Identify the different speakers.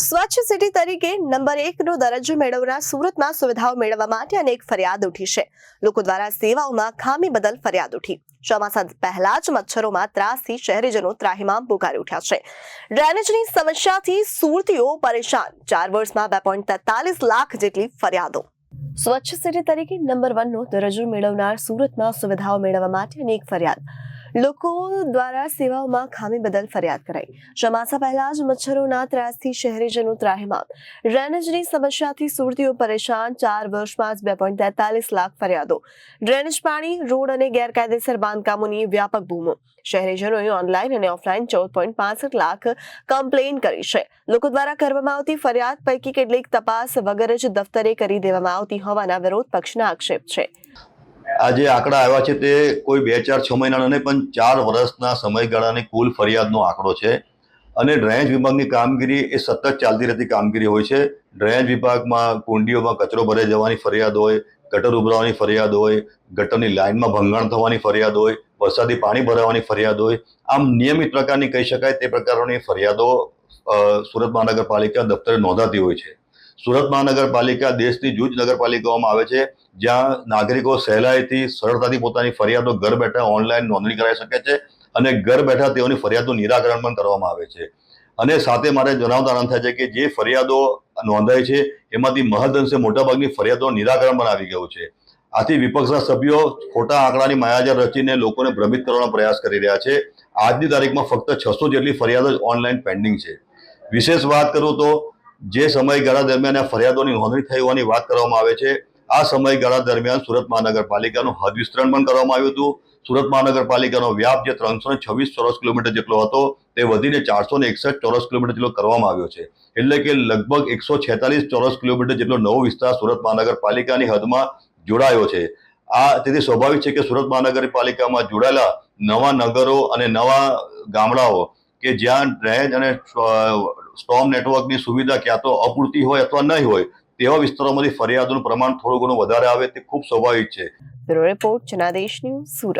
Speaker 1: સ્વચ્છ સિટી તરીકે નંબર એકનો દરજ્જો મેળવનાર સુરતમાં સુવિધાઓ મેળવવા માટે અનેક ફરિયાદ ઉઠી છે. લોકો દ્વારા સેવાઓમાં ખામી બદલ ફરિયાદ ઉઠી. ચોમાસા પહેલા જ મચ્છરોમાં ત્રાસથી શહેરીજનો ત્રાહિમામ પુકારી ઉઠ્યા છે. ડ્રેનેજની સમસ્યાથી સુરતીઓ પરેશાન. ચાર વર્ષમાં બે પોઈન્ટ તેતાલીસ લાખ જેટલી ફરિયાદો. સ્વચ્છ સિટી તરીકે નંબર વનનો દરજ્જો મેળવનાર સુરતમાં સુવિધાઓ મેળવવા માટે અનેક ફરિયાદ. લોકો દ્વારા સેવાઓમાં ખામી બદલ ફરિયાદ કરાઈ. ચોમાસા પહેલા જ મચ્છરોના ત્રાસથી શહેરીજનો ત્રાહિમામ. ડ્રેનેજની સમસ્યાથી સુરતીઓ પરેશાન, ચાર વર્ષમાં જ બે પોઈન્ટ તેતાલીસ લાખ ફરિયાદો. ડ્રેનેજ પાણી, રોડ અને ગેરકાયદેસર બાંધકામોની વ્યાપક બૂમો. શહેરીજનોએ ઓનલાઈન અને ઓફલાઈન ચૌદ પોઈન્ટ પાસઠ લાખ કમ્પ્લેન કરી છે. લોકો દ્વારા કરવામાં આવતી ફરિયાદ પૈકી કેટલીક તપાસ વગર જ દફતરે કરી દેવામાં આવતી હોવાના વિરોધ પક્ષના આક્ષેપ છે.
Speaker 2: આ જે આંકડા આવ્યા છે તે કોઈ બે ચાર છ મહિનાના નહીં, પણ ચાર વર્ષના સમયગાળાની કુલ ફરિયાદનો આંકડો છે. અને ડ્રેનેજ વિભાગની કામગીરી એ સતત ચાલતી રહેતી કામગીરી હોય છે. ડ્રેનેજ વિભાગમાં કુંડીઓમાં કચરો ભરાઈ જવાની ફરિયાદ હોય, ગટર ઉભરાવાની ફરિયાદ હોય, ગટરની લાઇનમાં ભંગાણ થવાની ફરિયાદ હોય, વરસાદી પાણી ભરાવાની ફરિયાદ હોય. આમ નિયમિત પ્રકારની કહી શકાય તે પ્રકારોની ફરિયાદો સુરત મહાનગરપાલિકા દફતરે નોંધાતી હોય છે. સુરત મહાનગરપાલિકા દેશની જૂજ નગરપાલિકાઓમાં આવે છે, જ્યાં નાગરિકો સહેલાઈથી, સરળતાથી પોતાની ફરિયાદો ઘર બેઠા ઓનલાઈન નોંધણી કરાવી શકે છે અને ઘર બેઠા તેઓની ફરિયાદનું નિરાકરણ પણ કરવામાં આવે છે. અને સાથે મારે જણાવતા આનંદ થાય છે કે જે ફરિયાદો નોંધાય છે, એમાંથી મહદઅંશે મોટાભાગની ફરિયાદો નિરાકરણ પણ આવી ગયું છે. આથી વિપક્ષના સભ્યો ખોટા આંકડાની માયાજાર રચીને લોકોને ભ્રમિત કરવાનો પ્રયાસ કરી રહ્યા છે. આજની તારીખમાં ફક્ત છસો જેટલી ફરિયાદો જ ઓનલાઈન પેન્ડિંગ છે. વિશેષ વાત કરું તો જે સમયગાળા દરમિયાન આ ફરિયાદોની નોંધણી થઈ હોવાની વાત કરવામાં આવે છે, આ સમયગાળા દરમિયાન સુરત મહાનગરપાલિકાનું હદ વિસ્તરણ પણ કરવામાં આવ્યું હતું. સુરત મહાનગરપાલિકાનો વ્યાપ જે ત્રણસો છવ્વીસ ચોરસ કિલોમીટર જેટલો હતો, તે વધીને ચારસો ને એકસઠ ચોરસ કિલોમીટર જેટલો કરવામાં આવ્યો છે. એટલે કે લગભગ એકસો છેતાલીસ ચોરસ કિલોમીટર જેટલો નવો વિસ્તાર સુરત મહાનગરપાલિકાની હદમાં જોડાયો છે. આ તેથી સ્વાભાવિક છે કે સુરત મહાનગરપાલિકામાં જોડાયેલા નવા નગરો અને નવા ગામડાઓ કે જ્યાં ડ્રેનેજ અને સ્ટોમ નેટવર્કની સુવિધા ક્યાં તો અપૂરતી હોય અથવા નહીં હોય, તેવા વિસ્તારોમાંથી ફરિયાદોનું પ્રમાણ થોડું ઘણું વધારે આવે તે ખૂબ સ્વાભાવિક છે.
Speaker 1: Report Janadesh news Surat.